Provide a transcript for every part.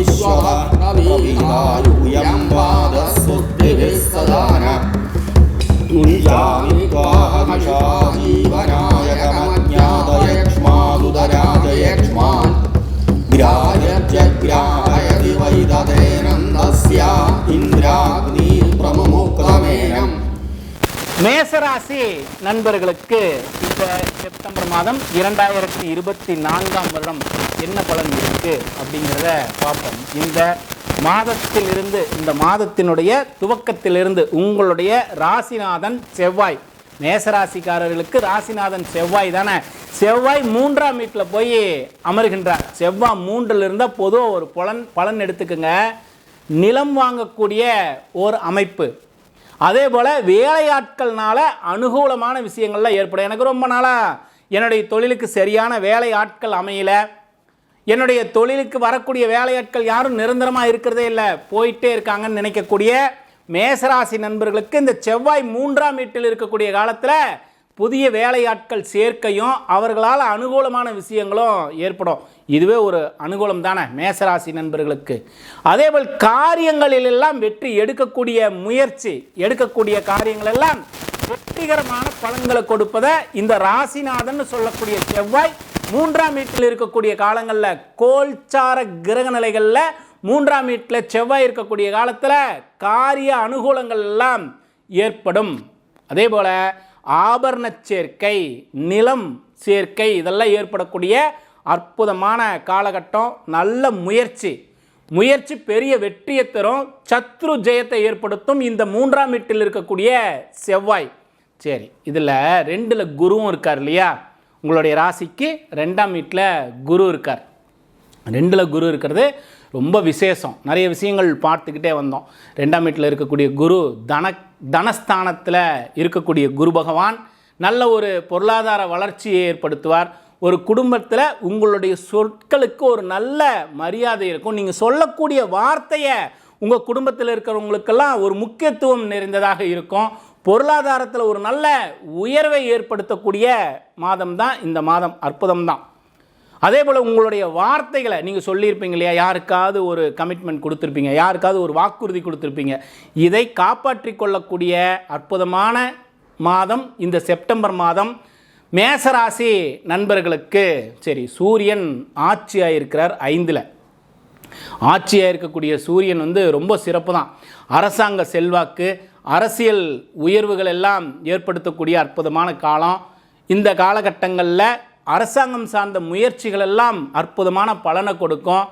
विश्वभद्रवीणायुयं पादस्तुतिभिः सदा न मुञ्जामि त्वाहमिषा जीवनायकमज्ञातयक्ष्मादुदराजयक्ष्मान् ग्राह्यत्यग्राहयति वै तदेनन्दस्य इन्द्राग्निप्रमुक्तमेनम् மேசராசி நண்பர்களுக்கு இப்போ செப்டம்பர் மாதம் இரண்டாயிரத்தி இருபத்தி நான்காம் வருடம் என்ன பலன் இருக்கு அப்படிங்கிறத பார்ப்போம். இந்த மாதத்திலிருந்து இந்த மாதத்தினுடைய துவக்கத்திலிருந்து உங்களுடைய ராசிநாதன் செவ்வாய். மேசராசிக்காரர்களுக்கு ராசிநாதன் செவ்வாய் தானே. செவ்வாய் மூன்றாம் வீட்டில் போய் அமர்கின்றார். செவ்வாய் மூன்றில் இருந்தால் பொதுவாக ஒரு பலன் பலன் எடுத்துக்கோங்க. நிலம் வாங்கக்கூடிய ஒரு அமைப்பு. அதே போல் வேலையாட்கள்னால அனுகூலமான விஷயங்கள்லாம் ஏற்படும். எனக்கு ரொம்ப நாளாக என்னுடைய தொழிலுக்கு சரியான வேலை ஆட்கள் அமையல. என்னுடைய தொழிலுக்கு வரக்கூடிய வேலையாட்கள் யாரும் நிரந்தரமாக இருக்கிறதே இல்லை. போயிட்டே இருக்காங்கன்னு நினைக்கக்கூடிய மேசராசி நண்பர்களுக்கு இந்த செவ்வாய் மூன்றாம் வீட்டில் இருக்கக்கூடிய காலத்தில் புதிய வேலையாட்கள் சேர்க்கையும் அவர்களால் அனுகூலமான விஷயங்களும் ஏற்படும். இதுவே ஒரு அனுகூலம் தானே மேசராசி நண்பர்களுக்கு. அதேபோல் காரியங்களிலெல்லாம் வெற்றி எடுக்கக்கூடிய முயற்சி எடுக்கக்கூடிய காரியங்கள் எல்லாம் வெற்றிகரமான பலன்களை கொடுப்பதை இந்த ராசிநாதன் சொல்லக்கூடிய செவ்வாய் மூன்றாம் வீட்டில் இருக்கக்கூடிய காலங்களில் கோல்சார கிரக நிலைகளில் மூன்றாம் வீட்டில் செவ்வாய் இருக்கக்கூடிய காலத்தில் காரிய அனுகூலங்கள் எல்லாம் ஏற்படும். அதே போல் ஆபரண சேர்க்கை நிலம் சேர்க்கை இதெல்லாம் ஏற்படக்கூடிய அற்புதமான காலகட்டம் நல்ல முயற்சி. முயற்சி பெரிய வெற்றியை தரும் சத்ரு ஜெயத்தை ஏற்படுத்தும் இந்த மூன்றாம் வீட்டில் இருக்கக்கூடிய செவ்வாய். சரி இதில் ரெண்டில் குருவும் இருக்கார் இல்லையா? உங்களுடைய ராசிக்கு ரெண்டாம் வீட்டில் குரு இருக்கார். ரெண்டில் குரு இருக்கிறது ரொம்ப விசேஷம். நிறைய விஷயங்கள் பார்த்துக்கிட்டே வந்தோம். ரெண்டாம் வீட்டில் இருக்கக்கூடிய குரு தன தனஸ்தானத்தில் இருக்கக்கூடிய குரு பகவான் நல்ல ஒரு பொருளாதார வளர்ச்சியை ஏற்படுத்துவார். ஒரு குடும்பத்தில் உங்களுடைய சொற்களுக்கு ஒரு நல்ல மரியாதை இருக்கும். நீங்கள் சொல்லக்கூடிய வார்த்தையை உங்கள் குடும்பத்தில் இருக்கிறவங்களுக்கெல்லாம் ஒரு முக்கியத்துவம் நிறைந்ததாக இருக்கும். பொருளாதாரத்தில் ஒரு நல்ல உயர்வை ஏற்படுத்தக்கூடிய மாதம் தான் இந்த மாதம் அற்புதம் தான். அதே போல் உங்களுடைய வார்த்தைகளை நீங்கள் சொல்லியிருப்பீங்க இல்லையா? யாருக்காவது ஒரு கமிட்மெண்ட் கொடுத்துருப்பீங்க. யாருக்காவது ஒரு வாக்குறுதி கொடுத்துருப்பீங்க. இதை காப்பாற்றி கொள்ளக்கூடிய அற்புதமான மாதம் இந்த செப்டம்பர் மாதம். மேசராசி நண்பர்களுக்கு சரி சூரியன் ஆட்சியாக இருக்கிறார் ஐந்தில். ஆட்சியாக இருக்கக்கூடிய சூரியன் வந்து ரொம்ப சிறப்பு தான் அரசாங்க செல்வாக்கு அரசியல் உயர்வுகள் எல்லாம் ஏற்படுத்தக்கூடிய அற்புதமான காலம். இந்த காலகட்டங்களில் அரசாங்கம் சார்ந்த முயற்சிகள் எல்லாம் அற்புதமான பலனை கொடுக்கும்.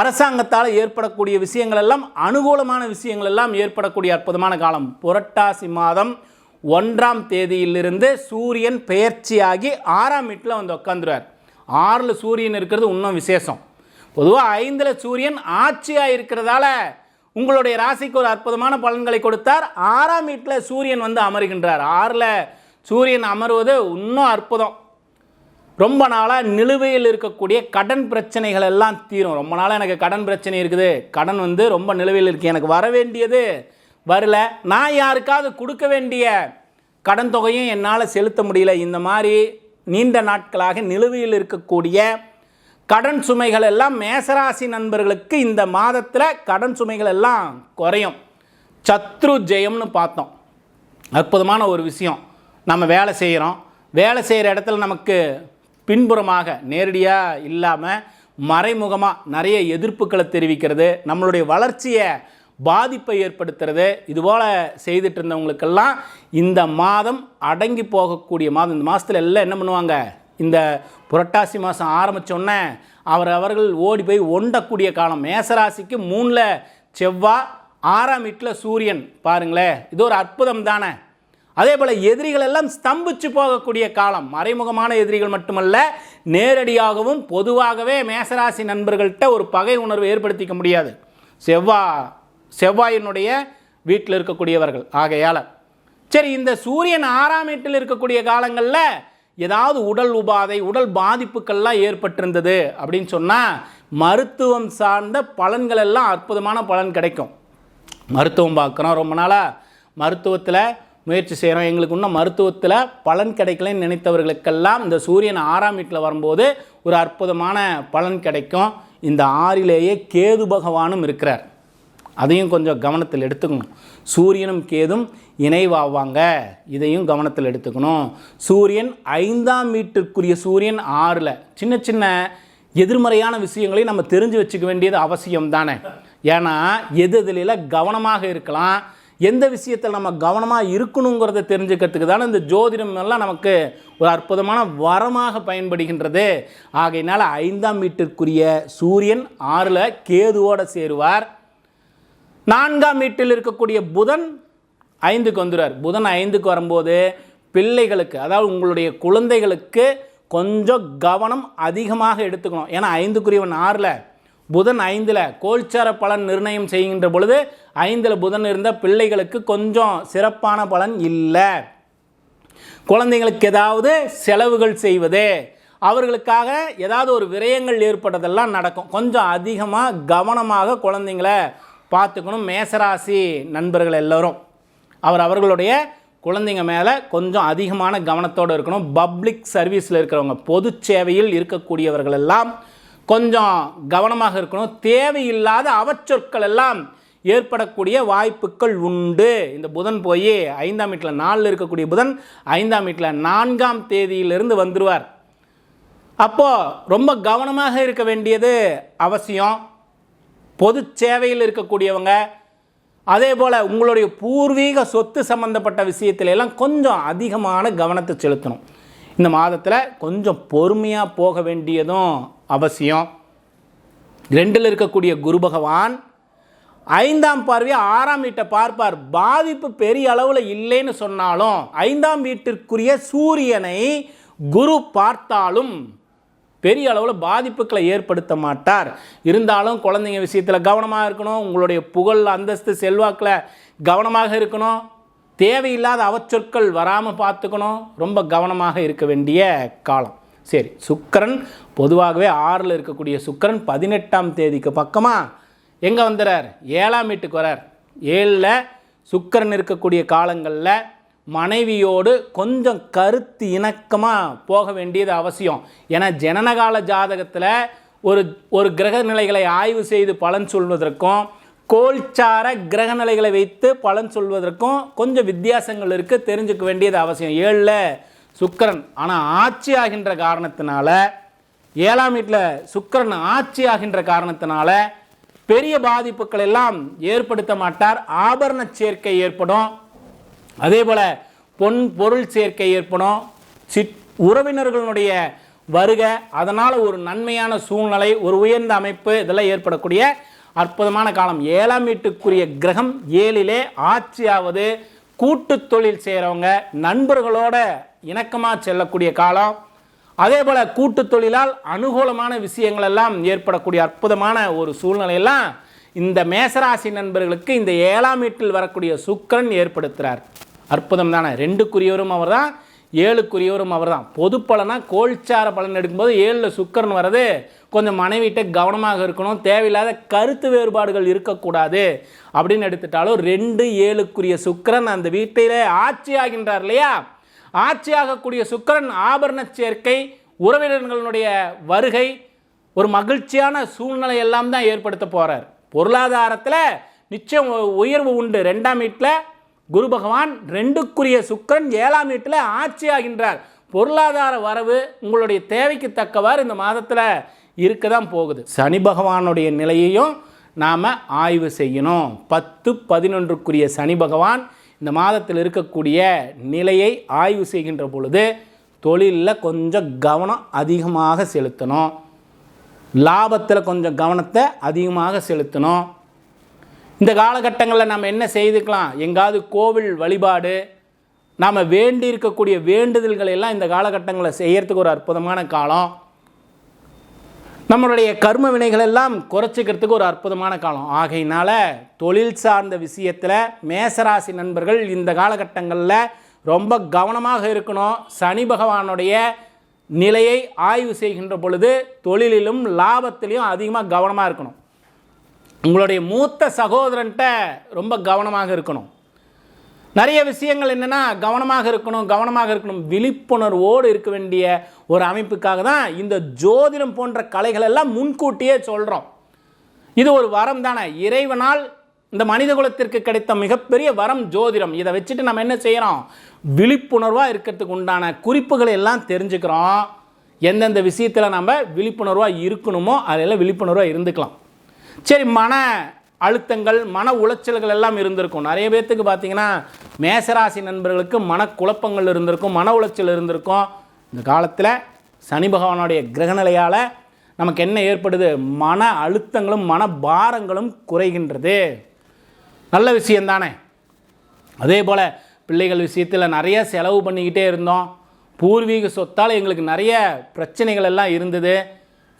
அரசாங்கத்தால் ஏற்படக்கூடிய விஷயங்கள் எல்லாம் அனுகூலமான விஷயங்கள் எல்லாம் ஏற்படக்கூடிய அற்புதமான காலம். புரட்டாசி மாதம் ஒன்றாம் தேதியிலிருந்து சூரியன் பெயர்ச்சியாகி ஆறாம் வீட்டில் வந்து உட்காந்துருவார் ஆறில் சூரியன் இருக்கிறது இன்னும் விசேஷம். பொதுவாக ஐந்தில் சூரியன் ஆட்சியாக இருக்கிறதால உங்களுடைய ராசிக்கு ஒரு அற்புதமான பலன்களை கொடுத்தார். ஆறாம் வீட்டில் சூரியன் வந்து அமருகின்றார். ஆறில் சூரியன் அமர்வது இன்னும் அற்புதம். ரொம்ப நாளாக நிலுவையில் இருக்கக்கூடிய கடன் பிரச்சனைகள் எல்லாம் தீரும். ரொம்ப நாளாக எனக்கு கடன் பிரச்சனை இருக்குது. கடன் வந்து ரொம்ப நிலுவையில் இருக்குது எனக்கு வர வேண்டியது வரல. நான் யாருக்காவது கொடுக்க வேண்டிய கடன் தொகையும் என்னால் செலுத்த முடியல. இந்த மாதிரி நீண்ட நாட்களாக நிலுவையில் இருக்கக்கூடிய கடன் சுமைகள் எல்லாம் மேசராசி நண்பர்களுக்கு இந்த மாதத்தில் கடன் சுமைகள் எல்லாம் குறையும். சத்ரு ஜெயம்னு பார்த்தோம். அற்புதமான ஒரு விஷயம். நம்ம வேலை செய்கிறோம் வேலை செய்கிற இடத்துல நமக்கு பின்புறமாக நேரடியாக இல்லாமல் மறைமுகமாக நிறைய எதிர்ப்புகளை தெரிவிக்கிறது. நம்மளுடைய வளர்ச்சியை பாதிப்பை ஏற்படுத்துறது இதுபோல் செய்துட்டு இருந்தவங்களுக்கெல்லாம் இந்த மாதம் அடங்கி போகக்கூடிய மாதம் இந்த மாதத்தில் எல்லாம் என்ன பண்ணுவாங்க? இந்த புரட்டாசி மாதம் ஆரம்பித்தோடனே அவர் அவர்கள் ஓடி போய் ஒண்டக்கூடிய காலம். மேசராசிக்கு மூணில் செவ்வாய் ஆறாம் வீட்டில் சூரியன் பாருங்களேன் இது ஒரு அற்புதம் தானே அதே போல் எதிரிகள் எல்லாம் ஸ்தம்பிச்சு போகக்கூடிய காலம். மறைமுகமான எதிரிகள் மட்டுமல்ல நேரடியாகவும் பொதுவாகவே மேசராசி நண்பர்கள்ட்ட ஒரு பகை உணர்வு ஏற்படுத்திக்க முடியாது. செவ்வாய் செவ்வாயினுடைய வீட்டில் இருக்கக்கூடியவர்கள். ஆகையால் சரி இந்த சூரியன் ஆறாம் வீட்டில் இருக்கக்கூடிய காலங்களில் ஏதாவது உடல் உபாதை உடல் பாதிப்புக்கள்லாம் ஏற்பட்டிருந்தது அப்படின்னு சொன்னால் மருத்துவம் சார்ந்த பலன்கள் எல்லாம் அற்புதமான பலன் கிடைக்கும். மருத்துவம் பார்க்குறோம் ரொம்ப நாளாக மருத்துவத்தில் முயற்சி செய்கிறோம் எங்களுக்கு இன்னும் மருத்துவத்தில் பலன் கிடைக்கலன்னு நினைத்தவர்களுக்கெல்லாம் இந்த சூரியன் ஆறாம் வீட்டில் வரும்போது ஒரு அற்புதமான பலன் கிடைக்கும். இந்த ஆறிலேயே கேது பகவானும் இருக்கிறார். அதையும் கொஞ்சம் கவனத்தில் எடுத்துக்கணும். சூரியனும் கேதும் இணைவாவாங்க. இதையும் கவனத்தில் எடுத்துக்கணும். சூரியன் ஐந்தாம் வீட்டிற்குரிய சூரியன் ஆறில். சின்ன சின்ன எதிர்மறையான விஷயங்களையும் நம்ம தெரிஞ்சு வச்சுக்க வேண்டியது அவசியம் தானே. ஏன்னா எது எதுல கவனமாக இருக்கலாம் எந்த விஷயத்தில் நம்ம கவனமாக இருக்கணுங்கிறத தெரிஞ்சுக்கிறதுக்கு தானே இந்த ஜோதிடம் எல்லாம் நமக்கு ஒரு அற்புதமான வரமாக பயன்படுகின்றது. ஆகையினால ஐந்தாம் வீட்டிற்குரிய சூரியன் ஆறில் கேதுவோடு சேருவார். நான்காம் வீட்டில் இருக்கக்கூடிய புதன் ஐந்துக்கு வந்துடுவார் புதன் ஐந்துக்கு வரும்போது பிள்ளைகளுக்கு அதாவது உங்களுடைய குழந்தைகளுக்கு கொஞ்சம் கவனம் அதிகமாக எடுத்துக்கணும். ஏன்னா ஐந்துக்குரியவன் ஆறில் புதன் ஐந்தில் கோல்சார பலன் நிர்ணயம் செய்கின்ற பொழுது ஐந்தில் புதன் இருந்த பிள்ளைகளுக்கு கொஞ்சம் சிறப்பான பலன் இல்லை. குழந்தைங்களுக்கு ஏதாவது செலவுகள் செய்வது அவர்களுக்காக ஏதாவது ஒரு விரயங்கள் ஏற்பட்டதெல்லாம் நடக்கும். கொஞ்சம் அதிகமாக கவனமாக குழந்தைங்கள பார்த்துக்கணும். மேசராசி நண்பர்கள் எல்லோரும் அவர் அவர்களுடைய குழந்தைங்க மேலே கொஞ்சம் அதிகமான கவனத்தோடு இருக்கணும். பப்ளிக் சர்வீஸில் இருக்கிறவங்க பொது சேவையில் இருக்கக்கூடியவர்கள் எல்லாம் கொஞ்சம் கவனமாக இருக்கணும். தேவையில்லாத அவச்சொற்கள் எல்லாம் ஏற்படக்கூடிய வாய்ப்புகள் உண்டு. இந்த புதன் போய் ஐந்தாம் வீட்டில் நாலில் இருக்கக்கூடிய புதன் ஐந்தாம் வீட்டில் நான்காம் தேதியிலிருந்து வந்துடுவார் அப்போது ரொம்ப கவனமாக இருக்க வேண்டியது அவசியம். பொது சேவையில் இருக்கக்கூடியவங்க அதே போல் உங்களுடைய பூர்வீக சொத்து சம்பந்தப்பட்ட விஷயத்துல எல்லாம் கொஞ்சம் அதிகமான கவனத்தை செலுத்தணும். இந்த மாதத்தில் கொஞ்சம் பொறுமையாக போக வேண்டியதும் அவசியம். ரெண்டில் இருக்கக்கூடிய குரு பகவான் ஐந்தாம் பார்வையை ஆறாம் வீட்டை பார்ப்பார். பாதிப்பு பெரிய அளவில் இல்லைன்னு சொன்னாலும் ஐந்தாம் வீட்டிற்குரிய சூரியனை குரு பார்த்தாலும் பெரிய அளவில் பாதிப்புகளை ஏற்படுத்த மாட்டார். இருந்தாலும் குழந்தைங்க விஷயத்தில் கவனமாக இருக்கணும். உங்களுடைய புகழ் அந்தஸ்து செல்வாக்கில் கவனமாக இருக்கணும். தேவையில்லாத அவச்சொற்கள் வராமல் பார்த்துக்கணும். ரொம்ப கவனமாக இருக்க வேண்டிய காலம். சரி சுக்கிரன் பொதுவாகவே ஆறில் இருக்கக்கூடிய சுக்கரன் பதினெட்டாம் தேதிக்கு பக்கமாக எங்கே வந்துடுறார் ஏழாம் வீட்டுக்கு வரார். ஏழில் சுக்கரன் இருக்கக்கூடிய காலங்களில் மனைவியோடு கொஞ்சம் கருத்து இணக்கமாக போக வேண்டியது அவசியம். ஏன்னா ஜனனகால ஜாதகத்தில் ஒரு ஒரு கிரக நிலைகளை ஆய்வு செய்து பலன் சொல்வதற்கும் கோல்சார கிரக நிலைகளை வைத்து பலன் சொல்வதற்கும் கொஞ்சம் வித்தியாசங்கள் இருக்குது தெரிஞ்சுக்க வேண்டியது அவசியம். ஏழில் சுக்கிரன். ஆனால் ஆட்சி ஆகின்ற காரணத்தினால ஏழாம் வீட்டில் சுக்கிரன் ஆட்சி ஆகின்ற காரணத்தினால பெரிய பாதிப்புகள் எல்லாம் ஏற்படுத்த மாட்டார். ஆபரண சேர்க்கை ஏற்படும். அதே போல் பொன் பொருள் சேர்க்கை ஏற்படும். சிற் உறவினர்களுடைய வருகை அதனால் ஒரு நன்மையான சூழ்நிலை ஒரு உயர்ந்த அமைப்பு இதெல்லாம் ஏற்படக்கூடிய அற்புதமான காலம். ஏழாம் வீட்டுக்குரிய கிரகம் ஏழிலே ஆட்சியாவது கூட்டு தொழில் செய்கிறவங்க நண்பர்களோட இணக்கமாக செல்லக்கூடிய காலம். அதே போல் கூட்டு தொழிலால் அனுகூலமான விஷயங்கள் எல்லாம் ஏற்படக்கூடிய அற்புதமான ஒரு சூழ்நிலையெல்லாம் இந்த மேசராசி நண்பர்களுக்கு இந்த ஏழாம் வீட்டில் வரக்கூடிய சுக்கிரன் ஏற்படுத்துகிறார் அற்புதம் தானே. ரெண்டுக்குரியவரும் அவர் தான் ஏழுக்குரியவரும் அவர் தான் பொது பலனா கோல்சார பலன் எடுக்கும்போது ஏழில் சுக்கிரன் வர்றது கொஞ்சம் மனைவிட்ட கவனமாக இருக்கணும் தேவையில்லாத கருத்து வேறுபாடுகள் இருக்கக்கூடாது அப்படின்னு எடுத்துட்டாலும் ரெண்டு ஏழுக்குரிய சுக்கிரன் அந்த வீட்டிலே ஆட்சி ஆகின்றார் இல்லையா? ஆட்சியாகக்கூடிய சுக்கிரன் ஆபரண சேர்க்கை உறவினர்களுடைய வருகை ஒரு மகிழ்ச்சியான சூழ்நிலை எல்லாம் தான் ஏற்படுத்த போகிறார் பொருளாதாரத்தில் நிச்சயம் உயர்வு உண்டு. ரெண்டாம் வீட்டில் குரு பகவான் ரெண்டுக்குரிய சுக்கிரன் ஏழாம் வீட்டில் ஆட்சி ஆகின்றார். பொருளாதார வரவு உங்களுடைய தேவைக்கு தக்கவாறு இந்த மாதத்தில் இருக்க தான் போகுது. சனி பகவானுடைய நிலையையும் நாம் ஆய்வு செய்யணும். பத்து பதினொன்றுக்குரிய சனி பகவான் இந்த மாதத்தில் இருக்கக்கூடிய நிலையை ஆய்வு செய்கின்ற பொழுது தொழிலில் கொஞ்சம் கவனம் அதிகமாக செலுத்தணும். லாபத்தில் கொஞ்சம் கவனத்தை அதிகமாக செலுத்தணும். இந்த காலகட்டங்களில் நம்ம என்ன செய்துக்கலாம்? எங்காவது கோவில் வழிபாடு நாம் வேண்டி இருக்கக்கூடிய வேண்டுதல்கள் எல்லாம் இந்த காலகட்டங்களில் செய்கிறதுக்கு ஒரு அற்புதமான காலம். நம்மளுடைய கர்ம வினைகள் எல்லாம் குறைச்சிக்கிறதுக்கு ஒரு அற்புதமான காலம். ஆகையினால தொழில் சார்ந்த விஷயத்தில் மேசராசி நண்பர்கள் இந்த காலகட்டங்களில் ரொம்ப கவனமாக இருக்கணும். சனி பகவானுடைய நிலையை ஆய்வு செய்கின்ற பொழுது தொழிலிலும் லாபத்திலையும் அதிகமாக கவனமாக இருக்கணும். உங்களுடைய மூத்த சகோதரன்ட்ட ரொம்ப கவனமாக இருக்கணும். நிறைய விஷயங்கள் என்னென்னா கவனமாக இருக்கணும் கவனமாக இருக்கணும். விழிப்புணர்வோடு இருக்க வேண்டிய ஒரு அமைப்புக்காக தான் இந்த ஜோதிடம் போன்ற கலைகள் எல்லாம் முன்கூட்டியே சொல்கிறோம் இது ஒரு வரம் தானே. இறைவனால் இந்த மனித குலத்திற்கு கிடைத்த மிகப்பெரிய வரம் ஜோதிடம். இதை வச்சுட்டு நம்ம என்ன செய்கிறோம் விழிப்புணர்வாக இருக்கிறதுக்கு உண்டான குறிப்புகளை எல்லாம் தெரிஞ்சுக்கிறோம். எந்தெந்த விஷயத்தில் நம்ம விழிப்புணர்வாக இருக்கணுமோ அதெல்லாம் விழிப்புணர்வாக இருந்துக்கலாம். சரி மன அழுத்தங்கள் மன உளைச்சல்கள் எல்லாம் இருந்திருக்கும். நிறைய பேர்த்துக்கு பார்த்தீங்கன்னா மேசராசி நண்பர்களுக்கு மனக்குழப்பங்கள் இருந்திருக்கும் மன உளைச்சல் இருந்திருக்கும். இந்த காலத்தில் சனி பகவானுடைய கிரகநிலையால் நமக்கு என்ன ஏற்படுது? மன அழுத்தங்களும் மன பாரங்களும் குறைகின்றது. நல்ல விஷயந்தானே அதே போல் பிள்ளைகள் விஷயத்தில் நிறைய செலவு பண்ணிக்கிட்டே இருந்தோம். பூர்வீக சொத்தால் எங்களுக்கு நிறைய பிரச்சனைகள் எல்லாம் இருந்தது.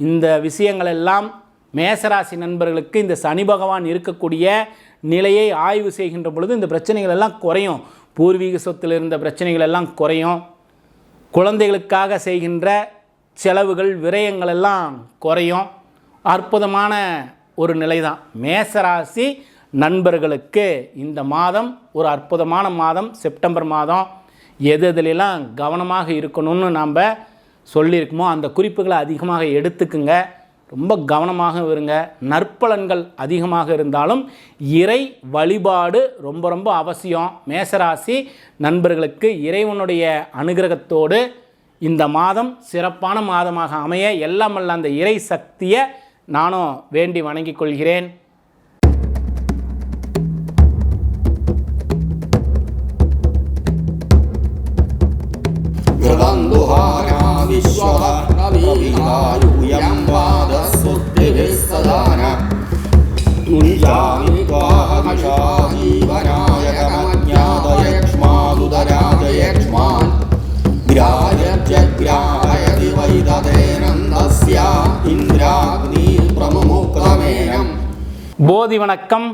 இந்த விஷயங்கள் எல்லாம் மேசராசி நண்பர்களுக்கு இந்த சனி பகவான் இருக்கக்கூடிய நிலையை ஆய்வு செய்கின்ற பொழுது இந்த பிரச்சனைகள் எல்லாம் குறையும். பூர்வீக சொத்தில் இருந்த பிரச்சனைகள் எல்லாம் குறையும். குழந்தைகளுக்காக செய்கின்ற செலவுகள் விரயங்கள் எல்லாம் குறையும். அற்புதமான ஒரு நிலை தான் மேசராசி நண்பர்களுக்கு இந்த மாதம் ஒரு அற்புதமான மாதம் செப்டம்பர் மாதம். எது எதுலாம் கவனமாக இருக்கணும்னு நாம் சொல்லியிருக்கோமோ அந்த குறிப்புகளை அதிகமாக எடுத்துக்குங்க. ரொம்ப கவனமாக இருங்க. நற்பலன்கள் அதிகமாக இருந்தாலும் இறை வழிபாடு ரொம்ப ரொம்ப அவசியம். மேசராசி நண்பர்களுக்கு இறைவனுடைய அனுகிரகத்தோடு இந்த மாதம் சிறப்பான மாதமாக அமைய எல்லாம் அல்ல அந்த இறை சக்தியை நானும் வேண்டி வணங்கிக் கொள்கிறேன். कृदन्दुहारा विश्वः प्रवीरायूयं वादस्सुद्धिभिः सदान मुञ्जामि त्वाहमिषा जीवनायकमज्ञातयक्ष्मादुदराजयक्ष्मान् ग्राह्यजग्राहयति वैदतेनन्दस्य इन्द्राग्निप्रमुमुक्रमेणम् போதி வணக்கம்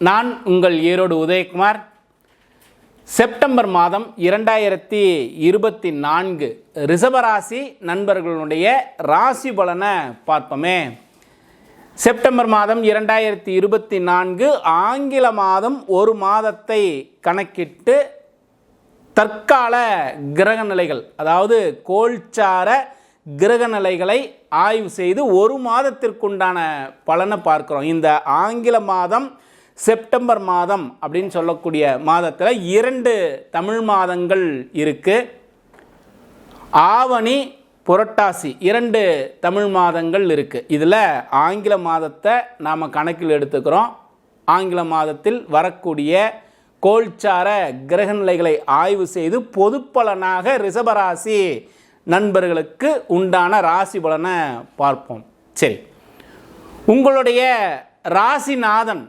நான் உங்கள் ஈரோடு உதயகுமார் செப்டம்பர் மாதம் இரண்டாயிரத்தி இருபத்தி நான்கு ரிஷபராசி நண்பர்களுடைய ராசி பலனை பார்ப்போமே. செப்டம்பர் மாதம் இரண்டாயிரத்தி இருபத்தி நான்கு ஆங்கில மாதம் ஒரு மாதத்தை கணக்கிட்டு தற்கால கிரக நிலைகள் அதாவது கோல்சார கிரக நிலைகளை ஆய்வு செய்து ஒரு மாதத்திற்குண்டான பலனை பார்க்குறோம். இந்த ஆங்கில மாதம் செப்டம்பர் மாதம் அப்படின்னு சொல்லக்கூடிய மாதத்தில் இரண்டு தமிழ் மாதங்கள் இருக்குது ஆவணி புரட்டாசி இரண்டு தமிழ் மாதங்கள் இருக்குது இதில் ஆங்கில மாதத்தை நாம் கணக்கில் எடுத்துக்கிறோம். ஆங்கில மாதத்தில் வரக்கூடிய கோல்சார கிரகநிலைகளை ஆய்வு செய்து பொதுப்பலனாக ரிஷபராசி நண்பர்களுக்கு உண்டான ராசி பலனை பார்ப்போம். சரி. உங்களுடைய ராசிநாதன்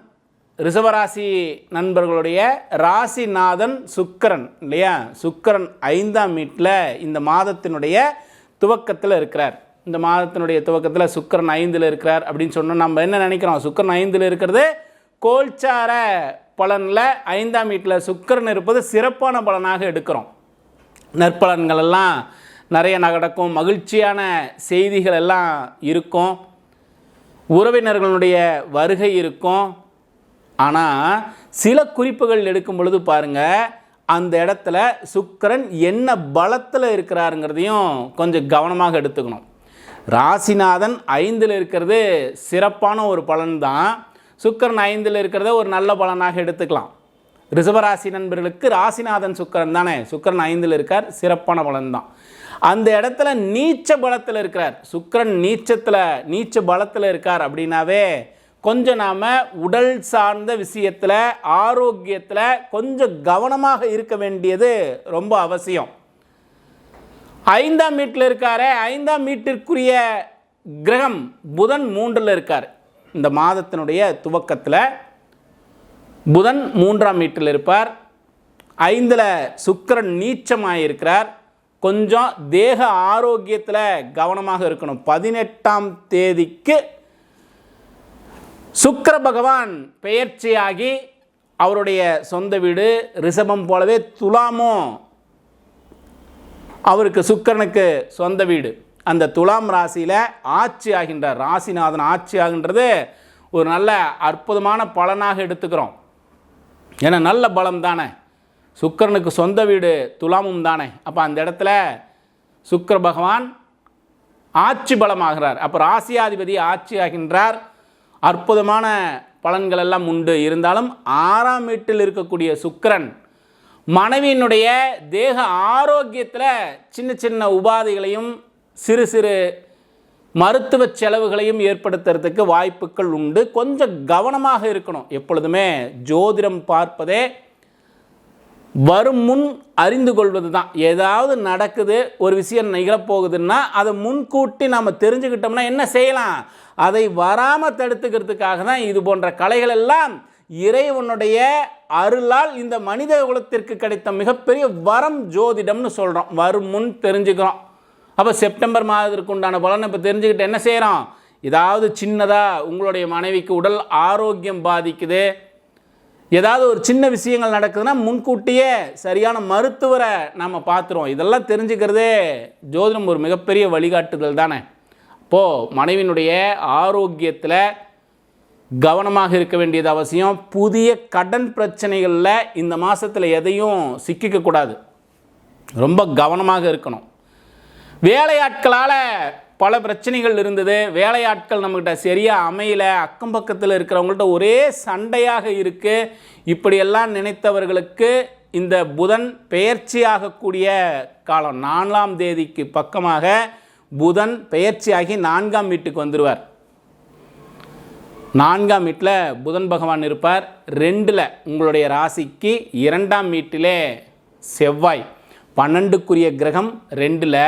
ரிஷபராசி நண்பர்களுடைய ராசிநாதன் சுக்கிரன் இல்லையா? சுக்கிரன் ஐந்தாம் வீட்டில் இந்த மாதத்தினுடைய துவக்கத்தில் இருக்கிறார். இந்த மாதத்தினுடைய துவக்கத்தில் சுக்கிரன் ஐந்தில் இருக்கிறார் அப்படின்னு சொன்னால் நம்ம என்ன நினைக்கிறோம்? சுக்கிரன் ஐந்தில் இருக்கிறது கோல்சார பலனில் ஐந்தாம் வீட்டில் சுக்கரன் இருப்பது சிறப்பான பலனாக எடுக்கிறோம். நற்பலன்கள் எல்லாம் நிறைய நடக்கும். மகிழ்ச்சியான செய்திகள் எல்லாம் இருக்கும். உறவினர்களுடைய வருகை இருக்கும். ஆனால் சில குறிப்புகள் எடுக்கும் பொழுது பாருங்க அந்த இடத்துல சுக்கிரன் என்ன பலத்தில் இருக்கிறாருங்கிறதையும் கொஞ்சம் கவனமாக எடுத்துக்கணும். ராசிநாதன் ஐந்தில் இருக்கிறது சிறப்பான ஒரு பலன் தான். சுக்கிரன் ஐந்தில் இருக்கிறத ஒரு நல்ல பலனாக எடுத்துக்கலாம். ரிஷபராசி நண்பர்களுக்கு ராசிநாதன் சுக்கரன் தானே? சுக்கிரன் ஐந்தில் இருக்கார் சிறப்பான பலன் தான். அந்த இடத்துல நீச்ச பலத்தில் இருக்கிறார். சுக்கரன் நீச்சத்தில் நீச்ச பலத்தில் இருக்கார் அப்படின்னாவே கொஞ்சம் நாம் உடல் சார்ந்த விஷயத்தில் ஆரோக்கியத்தில் கொஞ்சம் கவனமாக இருக்க வேண்டியது ரொம்ப அவசியம். ஐந்தாம் வீட்டில் இருக்கார் ஐந்தாம் வீட்டிற்குரிய கிரகம் புதன் மூன்றில் இருக்கார். இந்த மாதத்தினுடைய துவக்கத்தில் புதன் மூன்றாம் வீட்டில் இருப்பார். ஐந்தில் சுக்கரன் நீச்சமாக இருக்கிறார். கொஞ்சம் தேக ஆரோக்கியத்தில் கவனமாக இருக்கணும். பதினெட்டாம் தேதிக்கு சுக்கிர பகவான் பெயர்ச்சியாகி அவருடைய சொந்த வீடு ரிஷபம் போலவே துலாமும் அவருக்கு சுக்கரனுக்கு சொந்த வீடு. அந்த துலாம் ராசியில் ஆட்சி ஆகின்றார். ராசிநாதன் ஆட்சி ஆகின்றது ஒரு நல்ல அற்புதமான பலனாக எடுத்துக்கிறோம். ஏன்னா நல்ல பலம் தானே. சுக்கரனுக்கு சொந்த வீடு துலாமும் தானே. அப்போ அந்த இடத்துல சுக்கர பகவான் ஆட்சி பலமாகிறார். அப்போ ராசியாதிபதி ஆட்சி ஆகின்றார். அற்புதமான பலன்கள் எல்லாம் உண்டு. இருந்தாலும் ஆறாம் வீட்டில் இருக்கக்கூடிய சுக்கிரன் மனைவியினுடைய தேக ஆரோக்கியத்தில் சின்ன சின்ன உபாதைகளையும் சிறு சிறு மருத்துவ செலவுகளையும் ஏற்படுத்துறதுக்கு வாய்ப்புகள் உண்டு. கொஞ்சம் கவனமாக இருக்கணும். எப்பொழுதுமே ஜோதிடம் பார்ப்பதே வரும் முன் அறிந்து கொள்வது தான் ஏதாவது நடக்குது ஒரு விஷயம் நிகழப்போகுதுன்னா அதை முன்கூட்டி நம்ம தெரிஞ்சுக்கிட்டோம்னா என்ன செய்யலாம்? அதை வராமல் தடுத்துக்கிறதுக்காக தான் இது போன்ற கலைகள் எல்லாம் இறைவனுடைய அருளால் இந்த மனித குலத்திற்கு கிடைத்த மிகப்பெரிய வரம் ஜோதிடம்னு சொல்கிறோம் வரும் முன் தெரிஞ்சுக்கிறோம். அப்போ செப்டம்பர் மாதத்திற்கு உண்டான பலனை இப்போ தெரிஞ்சுக்கிட்டு என்ன செய்கிறோம் ஏதாவது சின்னதாக உங்களுடைய மனைவிக்கு உடல் ஆரோக்கியம் பாதிக்குது ஏதாவது ஒரு சின்ன விஷயங்கள் நடக்குதுன்னா முன்கூட்டியே சரியான மருத்துவரை நாம் பார்த்துருவோம். இதெல்லாம் தெரிஞ்சுக்கிறதே ஜோதிடம் ஒரு மிகப்பெரிய வழிகாட்டுதல் தானே. அப்போது மனைவினுடைய ஆரோக்கியத்தில் கவனமாக இருக்க வேண்டியது அவசியம். புதிய கடன் பிரச்சனைகளில் இந்த மாதத்தில் எதையும் சிக்கிக்கக்கூடாது ரொம்ப கவனமாக இருக்கணும். வேலையாட்களால் பல பிரச்சனைகள் இருந்தது. வேலையாட்கள் நம்மக்கிட்ட சரியாக அமையல. அக்கம் பக்கத்தில் இருக்கிறவங்கள்ட்ட ஒரே சண்டையாக இருக்குது இப்படியெல்லாம் நினைத்தவர்களுக்கு இந்த புதன் பெயர்ச்சியாகக்கூடிய காலம் நான்காம் தேதிக்கு பக்கமாக புதன் பெயர்ச்சியாகி நான்காம் வீட்டுக்கு வந்துடுவார் நான்காம் வீட்டில் புதன் பகவான் இருப்பார். ரெண்டில் உங்களுடைய ராசிக்கு இரண்டாம் வீட்டிலே செவ்வாய். பன்னெண்டுக்குரிய கிரகம் ரெண்டில்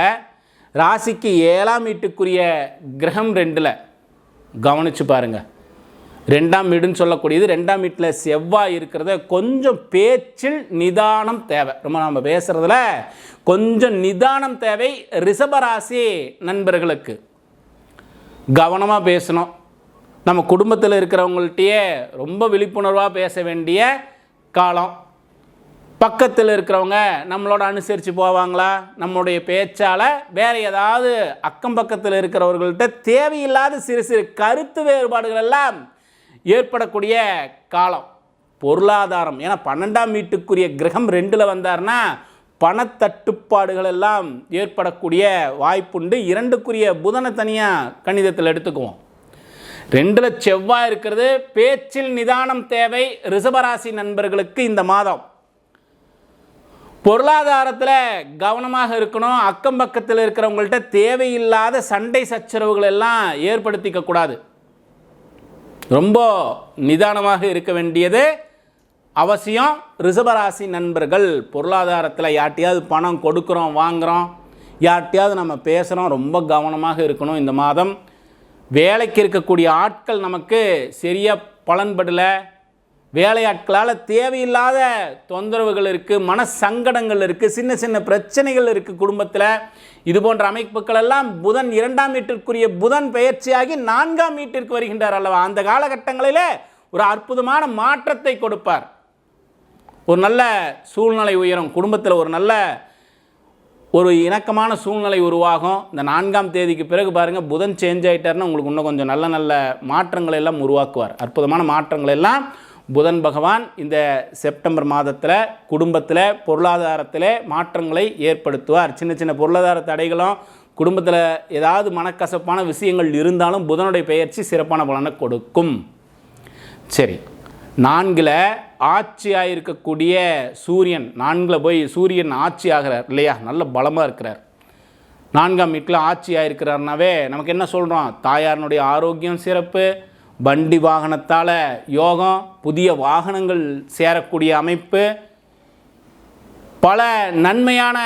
ராசிக்கு ஏழாம் வீட்டுக்குரிய கிரகம் ரெண்டில் கவனிச்சு பாருங்கள் ரெண்டாம் வீடுன்னு சொல்லக்கூடியது ரெண்டாம் வீட்டில் செவ்வாய் இருக்கிறத கொஞ்சம் பேச்சில் நிதானம் தேவை. ரொம்ப நம்ம பேசுகிறதுல கொஞ்சம் நிதானம் தேவை ரிஷபராசி நண்பர்களுக்கு. கவனமாக பேசணும். நம்ம குடும்பத்தில் இருக்கிறவங்கள்ட்டையே ரொம்ப விழிப்புணர்வாக பேச வேண்டிய காலம். பக்கத்தில் இருக்கிறவங்க நம்மளோட அனுசரித்து போவாங்களா? நம்மளுடைய பேச்சால் வேறு ஏதாவது அக்கம் பக்கத்தில் இருக்கிறவர்கள்ட்ட தேவையில்லாத சிறு சிறு கருத்து வேறுபாடுகள் எல்லாம் ஏற்படக்கூடிய காலம். பொருளாதாரம். ஏன்னா பன்னெண்டாம் வீட்டுக்குரிய கிரகம் ரெண்டில் வந்தார்னா பணத்தட்டுப்பாடுகள் எல்லாம் ஏற்படக்கூடிய வாய்ப்புண்டு. இரண்டுக்குரிய புதனை தனியாக கணிதத்தில் எடுத்துக்குவோம். ரெண்டில் செவ்வாய் இருக்கிறது பேச்சில் நிதானம் தேவை ரிஷபராசி நண்பர்களுக்கு இந்த மாதம். பொருளாதாரத்தில் கவனமாக இருக்கணும் அக்கம் பக்கத்தில் இருக்கிறவங்கள்ட்ட தேவையில்லாத சண்டை சச்சரவுகள் எல்லாம் ஏற்படுத்திக்க கூடாது. ரொம்ப நிதானமாக இருக்க வேண்டியது அவசியம். ரிஷபராசி நண்பர்கள் பொருளாதாரத்தில் யார்ட்டையாவது பணம் கொடுக்குறோம் வாங்குகிறோம் யார்ட்டையாவது நம்ம பேசுகிறோம் ரொம்ப கவனமாக இருக்கணும் இந்த மாதம். வேலைக்கு இருக்கக்கூடிய ஆட்கள் நமக்கு சரியாக பலன்படலை வேலையாட்களால் தேவையில்லாத தொந்தரவுகள் இருக்குது மன சங்கடங்கள் இருக்குது சின்ன சின்ன பிரச்சனைகள் இருக்குது குடும்பத்தில். இது போன்ற அமைப்புகள் எல்லாம் புதன் இரண்டாம் வீட்டிற்குரிய புதன் பெயர்ச்சியாகி நான்காம் வீட்டிற்கு வருகின்றார் அல்லவா? அந்த காலகட்டங்களிலே ஒரு அற்புதமான மாற்றத்தை கொடுப்பார். ஒரு நல்ல சூழ்நிலை உயரும். குடும்பத்தில் ஒரு நல்ல ஒரு இணக்கமான சூழ்நிலை உருவாகும். இந்த நான்காம் தேதிக்கு பிறகு பாருங்கள் புதன் சேஞ்ச் ஆகிட்டார்னா உங்களுக்கு இன்னும் கொஞ்சம் நல்ல நல்ல மாற்றங்களை எல்லாம் உருவாக்குவார். அற்புதமான மாற்றங்கள் எல்லாம் புதன் பகவான் இந்த செப்டம்பர் மாதத்தில் குடும்பத்தில் பொருளாதாரத்தில் மாற்றங்களை ஏற்படுத்துவார். சின்ன சின்ன பொருளாதார தடைகளும் குடும்பத்தில் ஏதாவது மனக்கசப்பான விஷயங்கள் இருந்தாலும் புதனுடைய பெயர்ச்சி சிறப்பான பலனை கொடுக்கும். சரி நான்கில் ஆட்சியாக இருக்கக்கூடிய சூரியன் நான்கில் போய் சூரியன் ஆட்சி ஆகிறார் இல்லையா? நல்ல பலமாக இருக்கிறார். நான்காம் வீட்டில் ஆட்சியாக இருக்கிறார்னாவே நமக்கு என்ன சொல்கிறோம் தாயாரினுடைய ஆரோக்கியம் சிறப்பு வண்டி வாகனத்தால் யோகம் புதிய வாகனங்கள் சேரக்கூடிய அமைப்பு. பல நன்மையான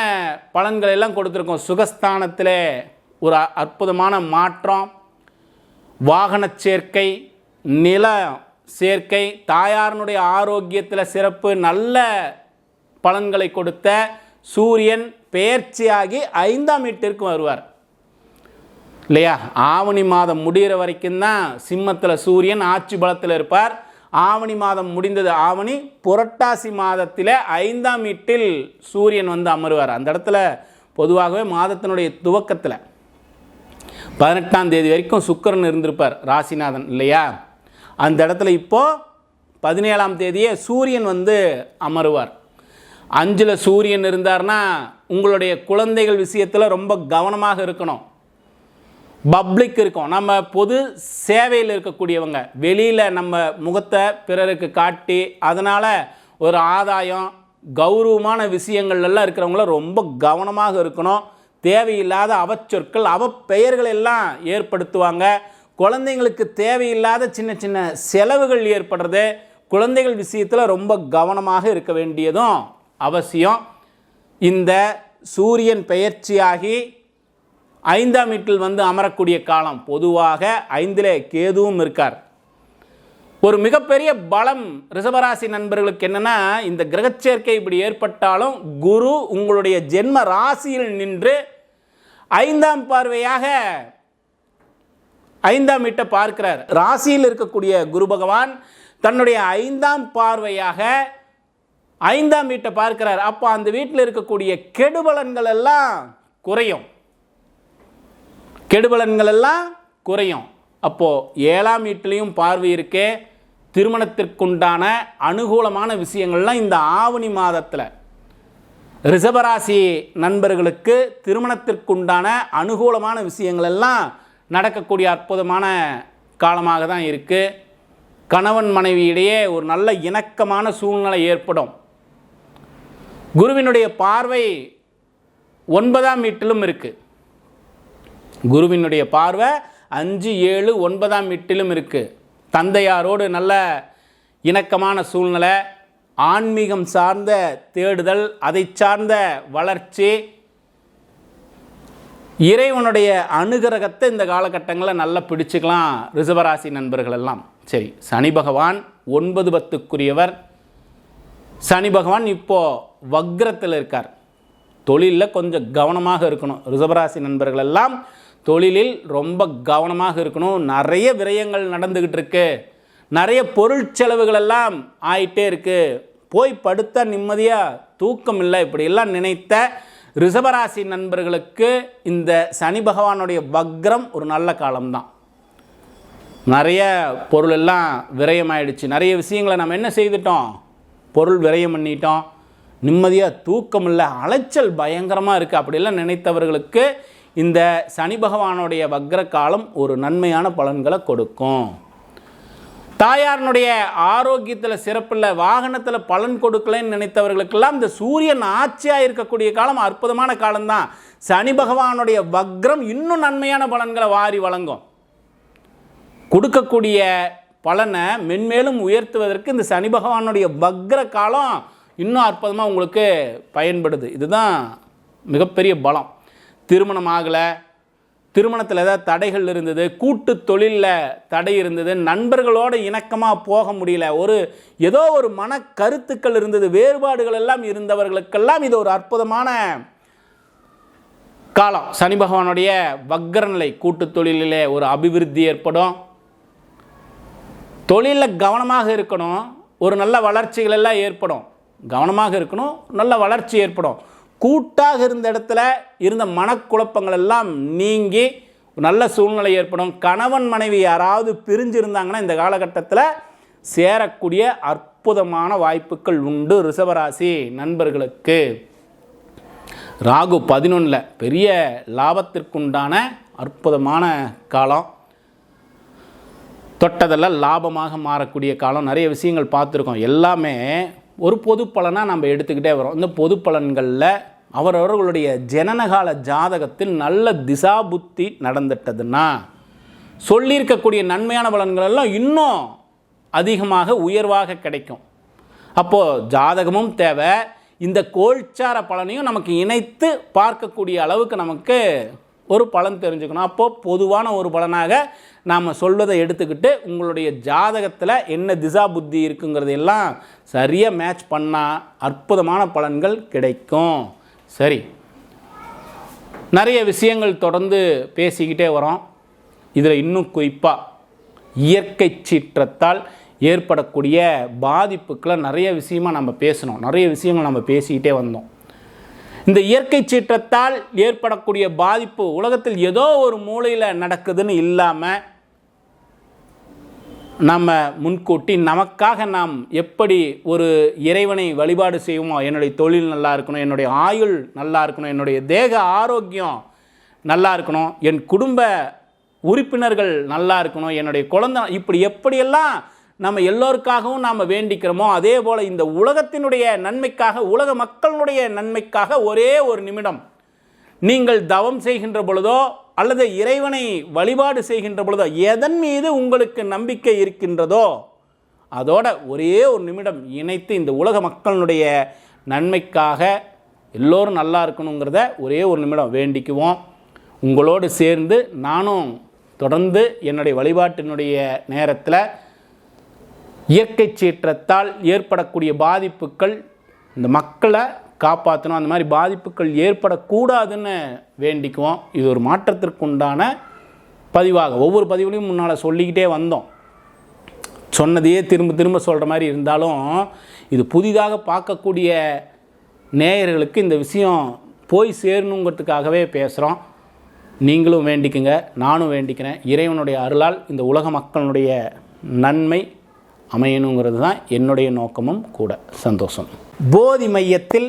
பலன்கள் எல்லாம் கொடுத்துருக்கோம். சுகஸ்தானத்தில் ஒரு அற்புதமான மாற்றம். வாகன சேர்க்கை நில சேர்க்கை தாயாரினுடைய ஆரோக்கியத்தில் சிறப்பு நல்ல பலன்களை கொடுத்த சூரியன் பெயர்ச்சியாகி ஐந்தாம் வீட்டிற்கு வருவார். இல்லையா? ஆவணி மாதம் முடிகிற வரைக்கும் தான் சிம்மத்தில் சூரியன் ஆட்சி பலத்தில் இருப்பார். ஆவணி மாதம் முடிந்தது ஆவணி புரட்டாசி மாதத்தில் ஐந்தாம் வீட்டில் சூரியன் வந்து அமருவார். அந்த இடத்துல பொதுவாகவே மாதத்தினுடைய துவக்கத்தில் பதினெட்டாம் தேதி வரைக்கும் சுக்கரன் இருந்திருப்பார் ராசிநாதன் இல்லையா? அந்த இடத்துல இப்போது பதினேழாம் தேதியே சூரியன் வந்து அமருவார். அஞ்சில் சூரியன் இருந்தார்னா உங்களுடைய குழந்தைகள் விஷயத்தில் ரொம்ப கவனமாக இருக்கணும். பப்ளிக் இருக்கும். நம்ம பொது சேவையில் இருக்கக்கூடியவங்க வெளியில் நம்ம முகத்தை பிறருக்கு காட்டி அதனால் ஒரு ஆதாயம் கௌரவமான விஷயங்கள் எல்லாம் இருக்கிறவங்கள ரொம்ப கவனமாக இருக்கணும். தேவையில்லாத அவச்சொற்கள் அவப்பெயர்கள் எல்லாம் ஏற்படுத்துவாங்க. குழந்தைங்களுக்கு தேவையில்லாத சின்ன சின்ன செலவுகள் ஏற்படுறது குழந்தைகள் விஷயத்தில் ரொம்ப கவனமாக இருக்க வேண்டியதும் அவசியம். இந்த சூரியன் பெயர்ச்சியாகி ஐந்தாம் வீட்டில் வந்து அமரக்கூடிய காலம். பொதுவாக ஐந்திலே கேதுவும் இருக்கார். ஒரு மிகப்பெரிய பலம் ரிஷபராசி நண்பர்களுக்கு என்னென்னா இந்த கிரகச்சேர்க்கை இப்படி ஏற்பட்டாலும் குரு உங்களுடைய ஜென்ம ராசியில் நின்று ஐந்தாம் பார்வையாக ஐந்தாம் வீட்டை பார்க்கிறார். ராசியில் இருக்கக்கூடிய குரு பகவான் தன்னுடைய ஐந்தாம் பார்வையாக ஐந்தாம் வீட்டை பார்க்கிறார். அப்போ அந்த வீட்டில் இருக்கக்கூடிய கெடுபலன்கள் எல்லாம் குறையும். கெடுபலன்கள் எல்லாம் குறையும். அப்போது ஏழாம் வீட்டிலையும் பார்வை இருக்கே. திருமணத்திற்குண்டான அனுகூலமான விஷயங்கள்லாம் இந்த ஆவணி மாதத்தில். ரிஷபராசி நண்பர்களுக்கு திருமணத்திற்குண்டான அனுகூலமான விஷயங்கள் எல்லாம் நடக்கக்கூடிய அற்புதமான காலமாக தான் இருக்குது கணவன் மனைவியிடையே ஒரு நல்ல இணக்கமான சூழ்நிலை ஏற்படும். குருவினுடைய பார்வை ஒன்பதாம் வீட்டிலும் இருக்குது குருவினுடைய பார்வை அஞ்சு ஏழு ஒன்பதாம் வீட்டிலும் இருக்குது தந்தையாரோடு நல்ல இணக்கமான சூழ்நிலை ஆன்மீகம் சார்ந்த தேடுதல் அதை சார்ந்த வளர்ச்சி. இறைவனுடைய அனுகிரகத்தை இந்த காலகட்டங்களில் நல்லா பிடிச்சிக்கலாம் ரிசவராசி நண்பர்கள் எல்லாம். சரி சனி பகவான் ஒன்பது பத்துக்குரியவர். சனி பகவான் இப்போது வக்ரத்தில் இருக்கார். தொழிலில் கொஞ்சம் கவனமாக இருக்கணும். ரிசவராசி நண்பர்கள் எல்லாம் தொழிலில் ரொம்ப கவனமாக இருக்கணும். நிறைய விரயங்கள் நடந்துக்கிட்டு இருக்கு. நிறைய பொருள் செலவுகளெல்லாம் ஆயிட்டே இருக்குது போய் படுத்த நிம்மதியாக தூக்கம் இல்லை. இப்படியெல்லாம் நினைத்த ரிஷபராசி நண்பர்களுக்கு இந்த சனி பகவானுடைய வக்ரம் ஒரு நல்ல காலம்தான். நிறைய பொருள் எல்லாம் விரயமாயிடுச்சு. நிறைய விஷயங்களை நம்ம என்ன செய்துட்டோம்? பொருள் விரயம் பண்ணிட்டோம். நிம்மதியாக தூக்கம் இல்லை. அலைச்சல் பயங்கரமாக இருக்குது அப்படிலாம் நினைத்தவர்களுக்கு இந்த சனி பகவானுடைய வக்ர காலம் ஒரு நன்மையான பலன்களை கொடுக்கும். தாயாரினுடைய ஆரோக்கியத்தில் சிறப்பில் வாகனத்தில் பலன் கொடுக்கலன்னு நினைத்தவர்களுக்கெல்லாம் இந்த சூரியன் ஆட்சியாக இருக்கக்கூடிய காலம் அற்புதமான காலம்தான். சனி பகவானுடைய வக்ரம் இன்னும் நன்மையான பலன்களை வாரி வழங்கும். கொடுக்கக்கூடிய பலனை மென்மேலும் உயர்த்துவதற்கு இந்த சனி பகவானுடைய வக்ர காலம் இன்னும் அற்புதமாக உங்களுக்கு பயன்படுது. இதுதான் மிகப்பெரிய பலம். திருமணம் ஆகலை திருமணத்தில் ஏதாவது தடைகள் இருந்தது கூட்டு தொழிலில் தடை இருந்தது நண்பர்களோடு இணக்கமாக போக முடியல ஒரு ஏதோ ஒரு மன கருத்துக்கள் இருந்தது வேறுபாடுகள் எல்லாம் இருந்தவர்களுக்கெல்லாம் இது ஒரு அற்புதமான காலம். சனி பகவானுடைய வக்கரநிலை கூட்டு தொழிலிலே ஒரு அபிவிருத்தி ஏற்படும். தொழிலில் கவனமாக இருக்கணும் ஒரு நல்ல வளர்ச்சிகள் எல்லாம் ஏற்படும். கவனமாக இருக்கணும் நல்ல வளர்ச்சி ஏற்படும். கூட்டாக இருந்த இடத்துல இருந்த மனக்குழப்பங்கள் எல்லாம் நீங்கி நல்ல சூழ்நிலை ஏற்படும். கணவன் மனைவி யாராவது பிரிஞ்சிருந்தாங்கன்னா இந்த காலகட்டத்தில் சேரக்கூடிய அற்புதமான வாய்ப்புகள் உண்டு ரிஷபராசி நண்பர்களுக்கு. ராகு பதினொன்றில் பெரிய லாபத்திற்குண்டான அற்புதமான காலம். தொட்டதெல்லாம் லாபமாக மாறக்கூடிய காலம். நிறைய விஷயங்கள் பார்த்துருக்கோம். எல்லாமே ஒரு பொது பலனாக நம்ம எடுத்துக்கிட்டே வரோம் இந்த பொது பலன்களில் அவரவர்களுடைய ஜனனகால ஜாதகத்தில் நல்ல திசா புத்தி நடந்துட்டதுன்னா சொல்லியிருக்கக்கூடிய நன்மையான பலன்கள் எல்லாம் இன்னும் அதிகமாக உயர்வாக கிடைக்கும். அப்போது ஜாதகமும் தேவை. இந்த கோல்சார பலனையும் நமக்கு இணைத்து பார்க்கக்கூடிய அளவுக்கு நமக்கு ஒரு பலன் தெரிஞ்சுக்கணும். அப்போது பொதுவான ஒரு பலனாக நாம் சொல்வதை எடுத்துக்கிட்டு உங்களுடைய ஜாதகத்தில் என்ன திசா புத்தி இருக்குங்கிறது எல்லாம் சரியாக மேட்ச் பண்ணால் அற்புதமான பலன்கள் கிடைக்கும். சரி. நிறைய விஷயங்கள் தொடர்ந்து பேசிக்கிட்டே வரோம். இதில் இன்னும் குறிப்பாக இயற்கை சீற்றத்தால் ஏற்படக்கூடிய பாதிப்புக்களை நிறைய விஷயமாக நம்ம பேசணும். நிறைய விஷயங்கள் நம்ம பேசிக்கிட்டே வந்தோம். இந்த இயற்கை சீற்றத்தால் ஏற்படக்கூடிய பாதிப்பு உலகத்தில் ஏதோ ஒரு மூலையில் நடக்குதுன்னு இல்லாமல் நம்ம முன்கூட்டி நமக்காக நாம் எப்படி ஒரு இறைவனை வழிபாடு செய்வோமோ என்னுடைய தொழில் நல்லா இருக்கணும் என்னுடைய ஆயுள் நல்லா இருக்கணும் என்னுடைய தேக ஆரோக்கியம் நல்லா இருக்கணும் என் குடும்ப உறுப்பினர்கள் நல்லா இருக்கணும் என்னுடைய குழந்தை இப்படி எப்படியெல்லாம் நம்ம எல்லோருக்காகவும் நாம் வேண்டிக்கிறோமோ அதே போல் இந்த உலகத்தினுடைய நன்மைக்காக உலக மக்களுடைய நன்மைக்காக ஒரே ஒரு நிமிடம் நீங்கள் தவம் செய்கின்ற பொழுதோ அல்லது இறைவனை வழிபாடு செய்கின்ற பொழுதோ எதன் மீது உங்களுக்கு நம்பிக்கை இருக்கின்றதோ அதோட ஒரே ஒரு நிமிடம் இணைத்து இந்த உலக மக்களுடைய நன்மைக்காக எல்லோரும் நல்லா இருக்கணுங்கிறத ஒரே ஒரு நிமிடம் வேண்டிக்குவோம். உங்களோடு சேர்ந்து நானும் தொடர்ந்து என்னுடைய வழிபாட்டினுடைய நேரத்தில் இயற்கை சீற்றத்தால் ஏற்படக்கூடிய பாதிப்புகள் இந்த மக்களை காப்பாற்றணும் அந்த மாதிரி பாதிப்புகள் ஏற்படக்கூடாதுன்னு வேண்டிக்குவோம். இது ஒரு மாற்றத்திற்குண்டான பதிவாக. ஒவ்வொரு பதிவுலையும் முன்னால் சொல்லிக்கிட்டே வந்தோம். சொன்னதையே திரும்ப திரும்ப சொல்கிற மாதிரி இருந்தாலும் இது புதிதாக பார்க்கக்கூடிய நேயர்களுக்கு இந்த விஷயம் போய் சேரணுங்கிறதுக்காகவே பேசுகிறோம் நீங்களும் வேண்டிக்குங்க நானும் வேண்டிக்கிறேன். இறைவனுடைய அருளால் இந்த உலக மக்களுடைய நன்மை அமையணுங்கிறது தான் என்னுடைய நோக்கமும் கூட சந்தோஷம். போதி மையத்தில்